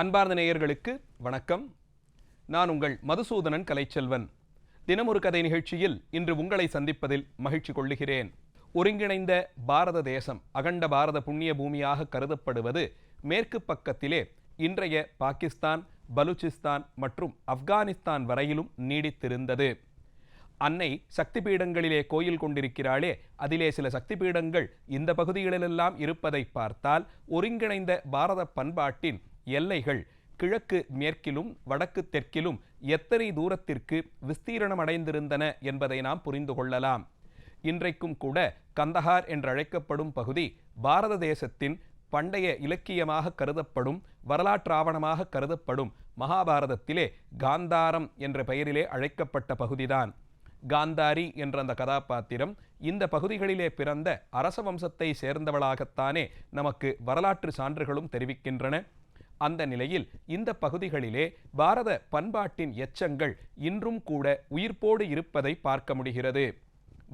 அன்பார்ந்த நேயர்களுக்கு வணக்கம். நான் உங்கள் மதுசூதனன் கலைச்செல்வன். தினமொரு கதை நிகழ்ச்சியில் இன்று உங்களை சந்திப்பதில் மகிழ்ச்சி கொள்ளுகிறேன். ஒருங்கிணைந்த பாரத தேசம் அகண்ட பாரத புண்ணிய பூமியாக கருதப்படுவது மேற்கு பக்கத்திலே இன்றைய பாகிஸ்தான் பலூச்சிஸ்தான் மற்றும் ஆப்கானிஸ்தான் வரையிலும் நீடித்திருந்தது. அன்னை சக்தி பீடங்களிலே கோயில் கொண்டிருக்கிறாளே அதிலே சில சக்தி பீடங்கள் இந்த பகுதிகளிலெல்லாம் இருப்பதை பார்த்தால் ஒருங்கிணைந்த பாரத பண்பாட்டின் எல்லைகள் கிழக்கு மேற்கிலும் வடக்கு தெற்கிலும் எத்தனை தூரத்திற்கு விஸ்தீரணம் அடைந்திருந்தன என்பதை நாம் புரிந்து கொள்ளலாம். இன்றைக்கும் கூட கந்தஹார் என்றழைக்கப்படும் பகுதி பாரத தேசத்தின் பண்டைய இலக்கியமாக கருதப்படும் வரலாற்றாவணமாக கருதப்படும் மகாபாரதத்திலே காந்தாரம் என்ற பெயரிலே அழைக்கப்பட்ட பகுதிதான். காந்தாரி என்ற அந்த கதாபாத்திரம் இந்த பகுதிகளிலே பிறந்த அரச வம்சத்தை சேர்ந்தவளாகத்தானே நமக்கு வரலாற்று சான்றுகளும் தெரிவிக்கின்றன. அந்த நிலையில் இந்த பகுதிகளிலே பாரத பண்பாட்டின் எச்சங்கள் இன்றும் கூட உயிர்ப்போடு இருப்பதை பார்க்க முடிகிறது.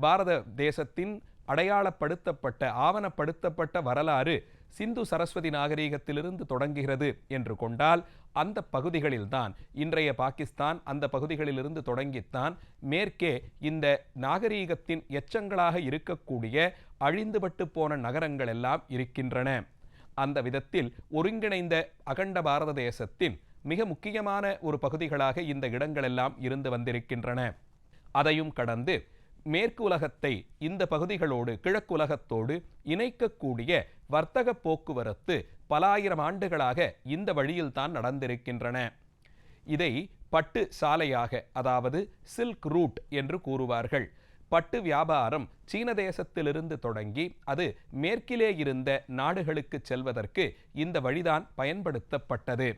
பாரத தேசத்தின் அடையாளப்படுத்தப்பட்ட ஆவணப்படுத்தப்பட்ட வரலாறு சிந்து சரஸ்வதி நாகரீகத்திலிருந்து தொடங்குகிறது என்று கொண்டால் அந்த பகுதிகளில்தான் இன்றைய பாகிஸ்தான் அந்த பகுதிகளிலிருந்து தொடங்கித்தான் மேற்கே இந்த நாகரீகத்தின் எச்சங்களாக இருக்கக்கூடிய அழிந்துபட்டு போன நகரங்கள் எல்லாம் இருக்கின்றன. அந்த விதத்தில் ஒருங்கிணைந்த அகண்ட பாரத தேசத்தின் மிக முக்கியமான ஒரு பகுதிகளாக இந்த இடங்களெல்லாம் இருந்து வந்திருக்கின்றன. அதையும் கடந்து மேற்கு உலகத்தை இந்த பகுதிகளோடு கிழக்கு உலகத்தோடு இணைக்கக்கூடிய வர்த்தக போக்குவரத்து பல ஆயிரம் ஆண்டுகளாக இந்த வழியில்தான் நடந்திருக்கின்றன. இதை பட்டு சாலையாக அதாவது சில்க் ரூட் என்று கூறுவார்கள். பட்டு வியாபாரம் சீன தேசத்திலிருந்து தொடங்கி அது மேற்கிலே இருந்த நாடுகளுக்கு செல்வதற்கு இந்த வழிதான் பயன்படுத்தப்பட்டது.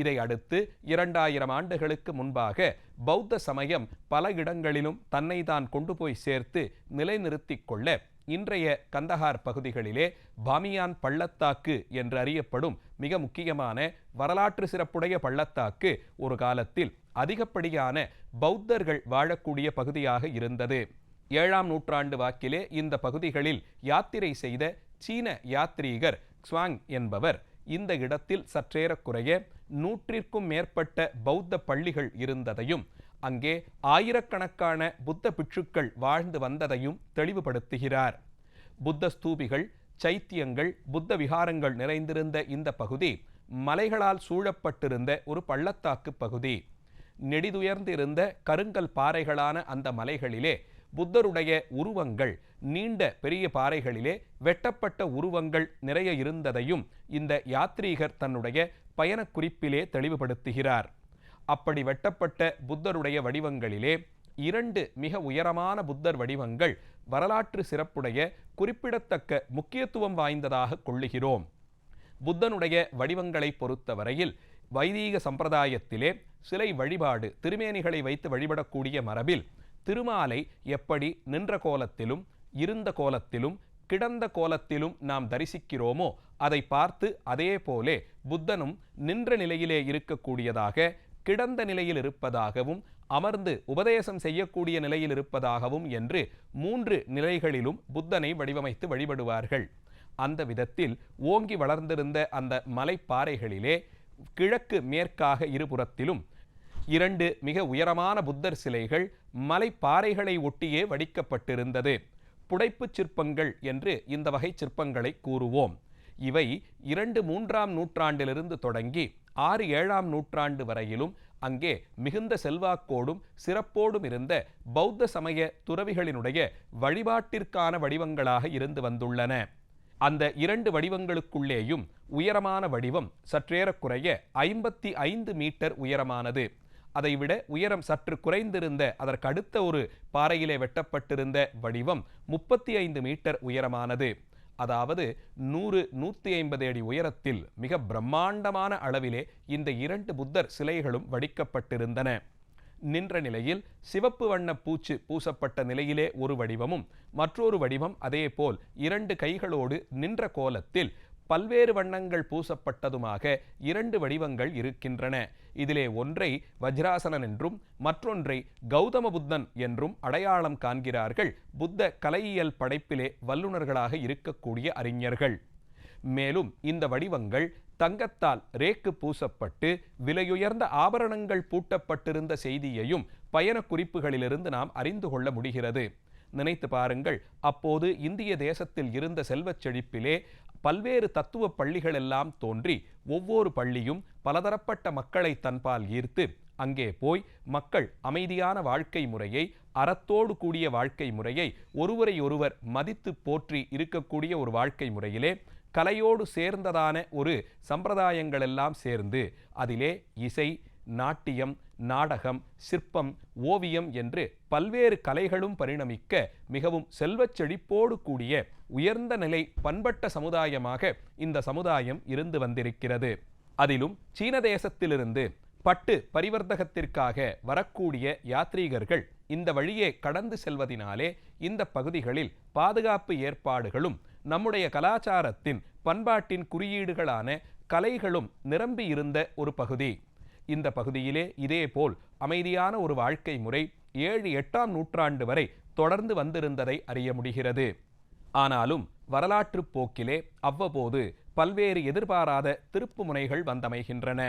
இதை அடுத்து இரண்டாயிரம் ஆண்டுகளுக்கு முன்பாக பௌத்த சமயம் பல இடங்களிலும் தன்னை தான் கொண்டு போய் சேர்த்து நிலைநிறுத்திக் கொள்ள இன்றைய கந்தஹார் பகுதிகளிலே பாமியான் பள்ளத்தாக்கு என்று அறியப்படும் மிக முக்கியமான வரலாற்று சிறப்புடைய பள்ளத்தாக்கு ஒரு காலத்தில் அதிகப்படியான பௌத்தர்கள் வாழக்கூடிய பகுதியாக இருந்தது. ஏழாம் நூற்றாண்டு வாக்கிலே இந்த பகுதிகளில் யாத்திரை செய்த சீன யாத்ரீகர் ஸ்வாங் என்பவர் இந்த இடத்தில் சற்றேறக்குறைய நூற்றிற்கும் மேற்பட்ட பௌத்த பள்ளிகள் இருந்ததையும் அங்கே ஆயிரக்கணக்கான புத்த பிட்சுக்கள் வாழ்ந்து வந்ததையும் தெளிவுபடுத்துகிறார். புத்த ஸ்தூபிகள் சைத்தியங்கள் புத்த விகாரங்கள் நிறைந்திருந்த இந்த பகுதி மலைகளால் சூழப்பட்டிருந்த ஒரு பள்ளத்தாக்கு பகுதி. நெடிதுயர்ந்திருந்த கருங்கல் பாறைகளான அந்த மலைகளிலே புத்தருடைய உருவங்கள் நீண்ட பெரிய பாறைகளிலே வெட்டப்பட்ட உருவங்கள் நிறைய இருந்ததையும் இந்த யாத்ரீகர் தன்னுடைய பயணக் குறிப்பிலே தெளிவுபடுத்துகிறார். அப்படி வெட்டப்பட்ட புத்தருடைய வடிவங்களிலே இரண்டு மிக உயரமான புத்தர் வடிவங்கள் வரலாற்று சிறப்புடைய குறிப்பிடத்தக்க முக்கியத்துவம் வாய்ந்ததாக கொள்ளுகிறோம். புத்தனுடைய வடிவங்களை பொறுத்தவரையில் வைதீக சம்பிரதாயத்திலே சிலை வழிபாடு திருமேனிகளை வைத்து வழிபடக்கூடிய மரபில் திருமாலை எப்படி நின்ற கோலத்திலும் இருந்த கோலத்திலும் கிடந்த கோலத்திலும் நாம் தரிசிக்கிறோமோ அதை பார்த்து அதே போலே புத்தனும் நின்ற நிலையிலே இருக்கக்கூடியதாக கிடந்த நிலையில் இருப்பதாகவும் அமர்ந்து உபதேசம் செய்யக்கூடிய நிலையில் இருப்பதாகவும் என்று மூன்று நிலைகளிலும் புத்தனை வடிவமைத்து வழிபடுவார்கள். அந்த விதத்தில் ஓங்கி வளர்ந்திருந்த அந்த மலைப்பாறைகளிலே கிழக்கு மேற்காக இருபுறத்திலும் இரண்டு மிக உயரமான புத்தர் சிலைகள் மலைப்பாறைகளை ஒட்டியே வடிக்கப்பட்டிருந்தது. புடைப்புச் சிற்பங்கள் என்று இந்த வகை சிற்பங்களை கூறுவோம். இவை இரண்டு மூன்றாம் நூற்றாண்டிலிருந்து தொடங்கி ஆறு ஏழாம் நூற்றாண்டு வரையிலும் அங்கே மிகுந்த செல்வாக்கோடும் சிறப்போடும் இருந்த பௌத்த சமய துறவிகளினுடைய வழிபாட்டிற்கான வடிவங்களாக இருந்து வந்துள்ளன. அந்த இரண்டு வடிவங்களுக்குள்ளேயும் உயரமான வடிவம் சற்றேறக்குறைய ஐம்பத்தி ஐந்து மீட்டர் உயரமானது. அதைவிட உயரம் சற்று குறைந்திருந்த அதற்கு அடுத்த ஒரு பாறையிலே வெட்டப்பட்டிருந்த வடிவம் முப்பத்தி ஐந்து மீட்டர் உயரமானது. அதாவது நூறு நூற்றி ஐம்பது அடி உயரத்தில் மிக பிரம்மாண்டமான அளவிலே இந்த இரண்டு புத்தர் சிலைகளும் வடிக்கப்பட்டிருந்தன. நின்ற நிலையில் சிவப்பு வண்ண பூச்சு பூசப்பட்ட நிலையிலே ஒரு வடிவமும் மற்றொரு வடிவம் அதேபோல் இரண்டு கைகளோடு நின்ற கோலத்தில் பல்வேறு வண்ணங்கள் பூசப்பட்டதுமாக இரண்டு வடிவங்கள் இருக்கின்றன. இதிலே ஒன்றை வஜ்ராசனன் என்றும் மற்றொன்றை கௌதம புத்தன் என்றும் அடையாளம் காண்கிறார்கள். புத்த கலையியல் படைப்பிலே வல்லுநர்களாக இருக்கக்கூடிய அறிஞர்கள். மேலும் இந்த வடிவங்கள் தங்கத்தால் ரேக்கு பூசப்பட்டு விலையுயர்ந்த ஆபரணங்கள் பூட்டப்பட்டிருந்த செய்தியையும் பயண குறிப்புகளிலிருந்து நாம் அறிந்து கொள்ள முடிகிறது. நினைத்து பாருங்கள் அப்போது இந்திய தேசத்தில் இருந்த செல்வச் செழிப்பிலே பல்வேறு தத்துவ பள்ளிகள் எல்லாம் தோன்றி ஒவ்வொரு பள்ளியும் பலதரப்பட்ட மக்களை தன்பால் ஈர்த்து அங்கே போய் மக்கள் அமைதியான வாழ்க்கை முறையை அறத்தோடு கூடிய வாழ்க்கை முறையை ஒருவரை ஒருவர் மதித்து போற்றி இருக்கக்கூடிய ஒரு வாழ்க்கை முறையிலே கலையோடு சேர்ந்ததான ஒரு சம்பிரதாயங்களெல்லாம் சேர்ந்து அதிலே இசை நாட்டியம் நாடகம் சிற்பம் ஓவியம் என்று பல்வேறு கலைகளும் பரிணமிக்க மிகவும் செல்வச் செழிப்போடு கூடிய உயர்ந்த நிலை பண்பட்ட சமுதாயமாக இந்த சமுதாயம் இருந்து வந்திருக்கிறது. அதிலும் சீன தேசத்திலிருந்து பட்டு பரிவர்த்தகத்திற்காக வரக்கூடிய யாத்ரீகர்கள் இந்த வழியே கடந்து செல்வதினாலே இந்த பகுதிகளில் பாதுகாப்பு ஏற்பாடுகளும் நம்முடைய கலாச்சாரத்தின் பண்பாட்டின் குறியீடுகளான கலைகளும் நிரம்பியிருந்த ஒரு பகுதி. இந்த பகுதியிலே இதேபோல் அமைதியான ஒரு வாழ்க்கை முறை ஏழு எட்டாம் நூற்றாண்டு வரை தொடர்ந்து வந்திருந்ததை அறிய முடிகிறது. ஆனாலும் வரலாற்றுப் போக்கிலே அவ்வப்போது பல்வேறு எதிர்பாராத திருப்பு முனைகள் வந்தமைகின்றன.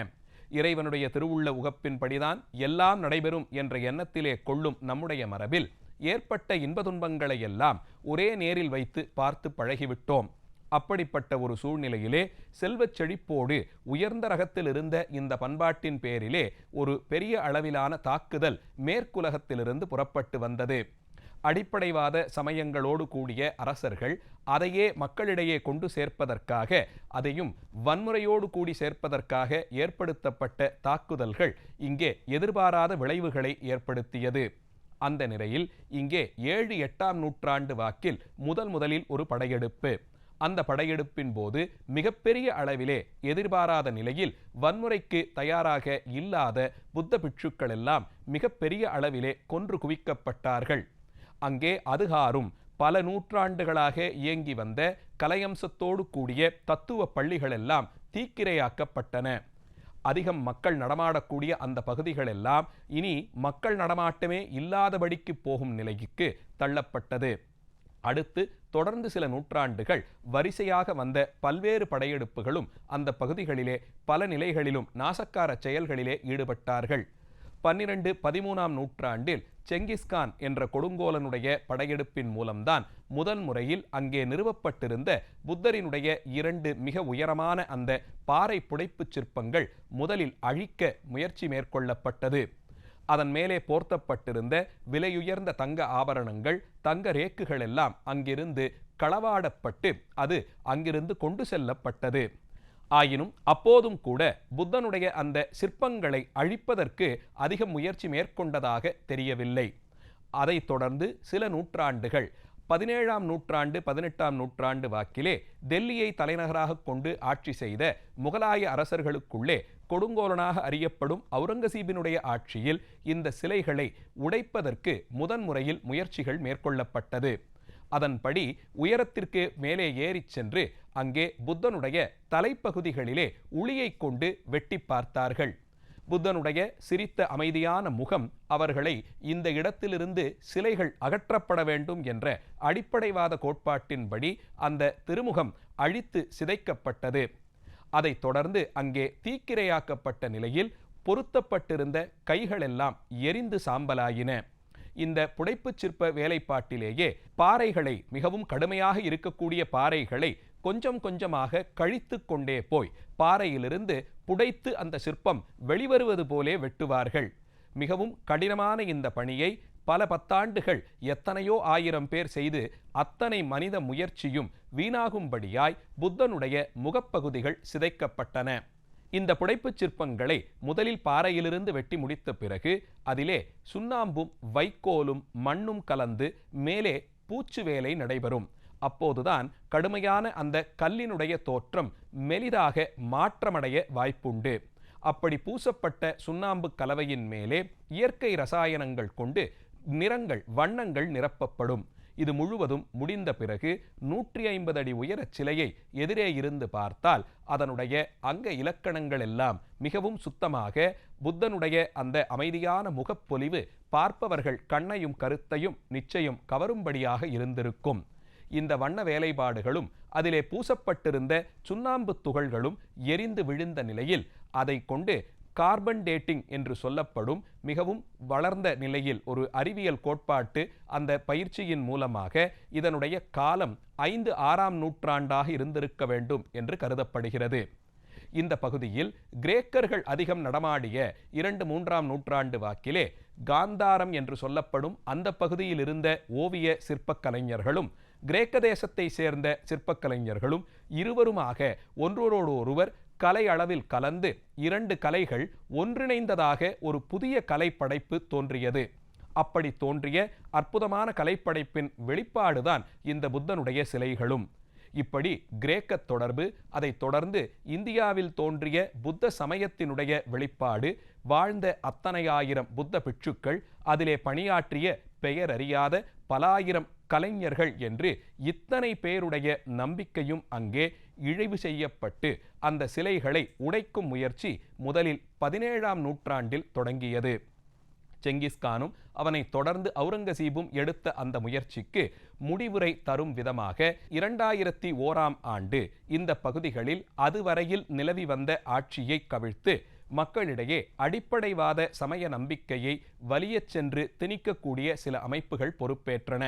இறைவனுடைய திருவுள்ள உகப்பின்படிதான் எல்லாம் நடைபெறும் என்ற எண்ணத்திலே கொள்ளும் நம்முடைய மரபில் ஏற்பட்ட இன்பதுன்பங்களை எல்லாம் ஒரே நேரில் வைத்து பார்த்து பழகிவிட்டோம். அப்படிப்பட்ட ஒரு சூழ்நிலையிலே செல்வச் செழிப்போடு உயர்ந்த ரகத்தில் இருந்த இந்த பண்பாட்டின் பேரிலே ஒரு பெரிய அளவிலான தாக்குதல் மேற்குலகத்திலிருந்து புறப்பட்டு வந்தது. அடிப்படைவாத சமயங்களோடு கூடிய அரசர்கள் அதையே மக்களிடையே கொண்டு சேர்ப்பதற்காக அதையும் வன்முறையோடு கூடி சேர்ப்பதற்காக ஏற்படுத்தப்பட்ட தாக்குதல்கள் இங்கே எதிர்பாராத விளைவுகளை ஏற்படுத்தியது. அந்த நிலையில் இங்கே ஏழு எட்டாம் நூற்றாண்டு வாக்கில் முதல் முதலில் ஒரு படையெடுப்பு. அந்த படையெடுப்பின் போது மிகப்பெரிய அளவிலே எதிர்பாராத நிலையில் வன்முறைக்கு தயாராக இல்லாத புத்த பிட்சுக்கள் எல்லாம் மிகப்பெரிய அளவிலே கொன்று குவிக்கப்பட்டார்கள். அங்கே அதுகாரும் பல நூற்றாண்டுகளாக இயங்கி வந்த கலையம்சத்தோடு கூடிய தத்துவ பள்ளிகளெல்லாம் தீக்கிரையாக்கப்பட்டன. அதிகம் மக்கள் நடமாடக்கூடிய அந்த பகுதிகளெல்லாம் இனி மக்கள் நடமாட்டமே இல்லாதபடிக்கு போகும் நிலைக்கு தள்ளப்பட்டது. அடுத்து தொடர்ந்து சில நூற்றாண்டுகள் வரிசையாக வந்த பல்வேறு படையெடுப்புகளும் அந்த பகுதிகளிலே பல நிலைகளிலும் நாசக்கார செயல்களிலே ஈடுபட்டார்கள். பன்னிரண்டு பதிமூணாம் நூற்றாண்டில் செங்கிஸ்கான் என்ற கொடுங்கோலனுடைய படையெடுப்பின் மூலம்தான் முதல் முறையில் அங்கே நிறுவப்பட்டிருந்த புத்தரினுடைய இரண்டு மிக உயரமான அந்த பாறை புடைப்புச் சிற்பங்கள் முதலில் அழிக்க முயற்சி மேற்கொள்ளப்பட்டது. அதன் மேலே போர்த்தப்பட்டிருந்த விலையுயர்ந்த தங்க ஆபரணங்கள் தங்க ரேக்குகள் எல்லாம் அங்கிருந்து களவாடப்பட்டு அது அங்கிருந்து கொண்டு செல்லப்பட்டது. ஆயினும் அப்போதும் கூட புத்தனுடைய அந்த சிற்பங்களை அழிப்பதற்கு அதிக முயற்சி மேற்கொண்டதாக தெரியவில்லை. அதைத் தொடர்ந்து சில நூற்றாண்டுகள் பதினேழாம் நூற்றாண்டு பதினெட்டாம் நூற்றாண்டு வாக்கிலே டெல்லியை தலைநகராக கொண்டு ஆட்சி செய்த முகலாய அரசர்களுக்குள்ளே கொடுங்கோலனாக அறியப்படும் அவுரங்கசீபினுடைய ஆட்சியில் இந்த சிலைகளை உடைப்பதற்கு முதன் முறையில் முயற்சிகள் மேற்கொள்ளப்பட்டது. அதன்படி உயரத்திற்கு மேலே ஏறிச் சென்று அங்கே புத்தனுடைய தலைப்பகுதிகளிலே உளியைக் கொண்டு வெட்டி பார்த்தார்கள். புத்தனுடைய சிரித்த அமைதியான முகம் அவர்களை இந்த இடத்திலிருந்து சிலைகள் அகற்றப்பட வேண்டும் என்ற அடிப்படைவாத கோட்பாட்டின்படி அந்த திருமுகம் அழித்து சிதைக்கப்பட்டது. அதைத் தொடர்ந்து அங்கே தீக்கிரையாக்கப்பட்ட நிலையில் பொருத்தப்பட்டிருந்த கைகளெல்லாம் எரிந்து சாம்பலாயின. இந்த புடைப்புச் சிற்ப வேலைப்பாட்டிலேயே பாறைகளை மிகவும் கடுமையாக இருக்கக்கூடிய பாறைகளை கொஞ்சம் கொஞ்சமாக கழித்து கொண்டே போய் பாறையிலிருந்து புடைத்து அந்த சிற்பம் வெளிவருவது போலே வெட்டுவார்கள். மிகவும் கடினமான இந்த பணியை பல பத்தாண்டுகள் எத்தனையோ ஆயிரம் பேர் செய்து அத்தனை மனித முயற்சியும் வீணாகும்படியாய் புத்தனுடைய முகப்பகுதிகள் சிதைக்கப்பட்டன. இந்த புடைப்புச் சிற்பங்களை முதலில் பாறையிலிருந்து வெட்டி முடித்த பிறகு அதிலே சுண்ணாம்பும் வைக்கோலும் மண்ணும் கலந்து மேலே பூச்சு வேலை நடைபெறும். அப்போதுதான் கடுமையான அந்த கல்லினுடைய தோற்றம் மெலிதாக மாற்றமடைய வாய்ப்புண்டு. அப்படி பூசப்பட்ட சுண்ணாம்பு கலவையின் மேலே இயற்கை ரசாயனங்கள் கொண்டு நிறங்கள் வண்ணங்கள் நிரப்பப்படும். இது முழுவதும் முடிந்த பிறகு நூற்றி ஐம்பது அடி உயரச் சிலையை எதிரே இருந்து பார்த்தால் அதனுடைய அங்க இலக்கணங்கள் எல்லாம் மிகவும் சுத்தமாக புத்தனுடைய அந்த அமைதியான முகப்பொலிவு பார்ப்பவர்கள் கண்ணையும் கருத்தையும் நிச்சயம் கவரும்படியாக இருந்திருக்கும். இந்த வண்ண வேலைப்பாடுகளும் அதிலே பூசப்பட்டிருந்த சுண்ணாம்பு துகள்களும் எரிந்து விழுந்த நிலையில் அதை கொண்டு கார்பன் டேட்டிங் என்று சொல்லப்படும் மிகவும் வளர்ந்த நிலையில் ஒரு அறிவியல் கோட்பாட்டு அந்த பயிற்சியின் மூலமாக இதனுடைய காலம் ஐந்து ஆறாம் நூற்றாண்டாக இருந்திருக்க வேண்டும் என்று கருதப்படுகிறது. இந்த பகுதியில் கிரேக்கர்கள் அதிகம் நடமாடிய இரண்டு மூன்றாம் நூற்றாண்டு வாக்கிலே காந்தாரம் என்று சொல்லப்படும் அந்த பகுதியில் இருந்த ஓவிய சிற்பக் கலைஞர்களும் கிரேக்க தேசத்தை சேர்ந்த சிற்பக்கலைஞர்களும் இருவருமாக ஒன்றோரோடு ஒருவர் கலை அளவில் கலந்து இரண்டு கலைகள் ஒன்றிணைந்ததாக ஒரு புதிய கலைப்படைப்பு தோன்றியது. அப்படி தோன்றிய அற்புதமான கலைப்படைப்பின் வெளிப்பாடுதான் இந்த புத்தனுடைய சிலைகளும். இப்படி கிரேக்க தொடர்பு அதைத் தொடர்ந்து இந்தியாவில் தோன்றிய புத்த சமயத்தினுடைய வெளிப்பாடு வாழ்ந்த அத்தனை ஆயிரம் புத்த பிட்சுக்கள் அதிலே பணியாற்றிய பெயர் அறியாத பலாயிரம் கலைஞர்கள் என்று இத்தனை பேருடைய நம்பிக்கையும் அங்கே இழிவு செய்யப்பட்டு அந்த சிலைகளை உடைக்கும் முயற்சி முதலில் பதினேழாம் நூற்றாண்டில் தொடங்கியது. செங்கிஸ்கானும் அவனை தொடர்ந்து அவுரங்கசீபும் எடுத்த அந்த முயற்சிக்கு முடிவுரை தரும் விதமாக இரண்டாயிரத்தி ஓராம் ஆண்டு இந்த பகுதிகளில் அதுவரையில் நிலவி வந்த ஆட்சியை கவிழ்த்து மக்களிடையே அடிப்படைவாத சமய நம்பிக்கையை வலியச் சென்று திணிக்கக்கூடிய சில அமைப்புகள் பொறுப்பேற்றன.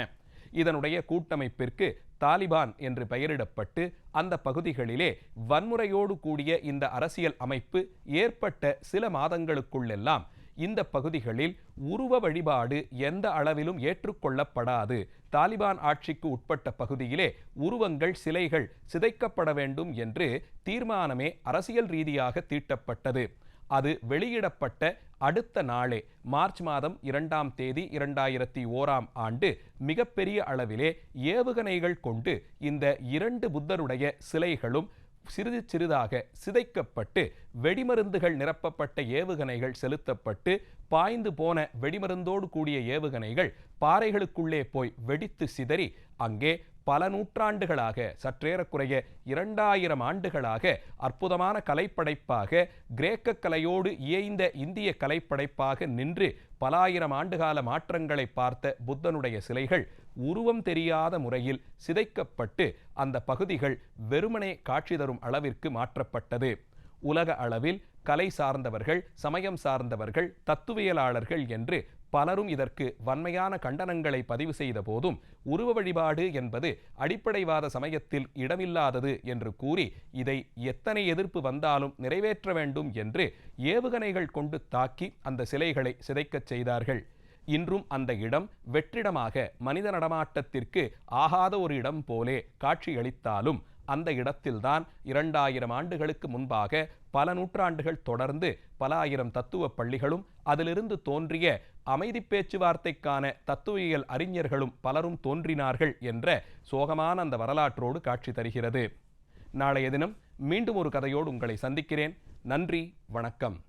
இதனுடைய கூட்டமைப்பிற்கு தாலிபான் என்று பெயரிடப்பட்டு அந்த பகுதிகளிலே வன்முறையோடு கூடிய இந்த அரசியல் அமைப்பு ஏற்பட்ட சில மாதங்களுக்குள்ளெல்லாம் இந்த பகுதிகளில் உருவ வழிபாடு எந்த அளவிலும் ஏற்றுக்கொள்ளப்படாது. தாலிபான் ஆட்சிக்கு உட்பட்ட பகுதியிலே உருவங்கள் சிலைகள் சிதைக்கப்பட வேண்டும் என்று தீர்மானமே அரசியல் ரீதியாக தீட்டப்பட்டது. அது வெளியிடப்பட்ட அடுத்த நாளே மார்ச் மாதம் இரண்டாம் தேதி இரண்டாயிரத்தி ஓராம் ஆண்டு மிகப்பெரிய அளவிலே ஏவுகணைகள் கொண்டு இந்த இரண்டு புத்தருடைய சிலைகளும் சிறிது சிறிதாக சிதைக்கப்பட்டு வெடிமருந்துகள் நிரப்பப்பட்ட ஏவுகணைகள் செலுத்தப்பட்டு பாய்ந்து போன வெடிமருந்தோடு கூடிய ஏவுகணைகள் பாறைகளுக்குள்ளே போய் வெடித்து சிதறி அங்கே பல நூற்றாண்டுகளாக சற்றேறக்குறைய இரண்டாயிரம் ஆண்டுகளாக அற்புதமான கலைப்படைப்பாக கிரேக்க கலையோடு இயைந்த இந்திய கலைப்படைப்பாக நின்று பலாயிரம் ஆண்டுகால மாற்றங்களை பார்த்த புத்தனுடைய சிலைகள் உருவம் தெரியாத முறையில் சிதைக்கப்பட்டு அந்த பகுதிகள் வெறுமனே காட்சி தரும் அளவிற்கு மாற்றப்பட்டது. உலக அளவில் கலை சார்ந்தவர்கள் சமயம் சார்ந்தவர்கள் தத்துவியலாளர்கள் என்று பலரும் இதற்கு வன்மையான கண்டனங்களை பதிவு செய்த போதும் உருவ வழிபாடு என்பது அடிப்படைவாத சமயத்தில் இடமில்லாதது என்று கூறி இதை எத்தனை எதிர்ப்பு வந்தாலும் நிறைவேற்ற வேண்டும் என்று ஏவுகணைகள் கொண்டு தாக்கி அந்த சிலைகளை சிதைக்கச் செய்தார்கள். இன்றும் அந்த இடம் வெற்றிடமாக மனித நடமாட்டத்திற்கு ஆகாத ஒரு இடம் போலே காட்சியளித்தாலும் அந்த இடத்தில்தான் இரண்டாயிரம் ஆண்டுகளுக்கு முன்பாக பல நூற்றாண்டுகள் தொடர்ந்து பல ஆயிரம் தத்துவ பள்ளிகளும் அதிலிருந்து தோன்றிய அமைதி பேச்சுவார்த்தைக்கான தத்துவியல் அறிஞர்களும் பலரும் தோன்றினார்கள் என்ற சோகமான அந்த வரலாற்றோடு காட்சி தருகிறது. நாளைய தினம் மீண்டும் ஒரு கதையோடு உங்களை சந்திக்கிறேன். நன்றி வணக்கம்.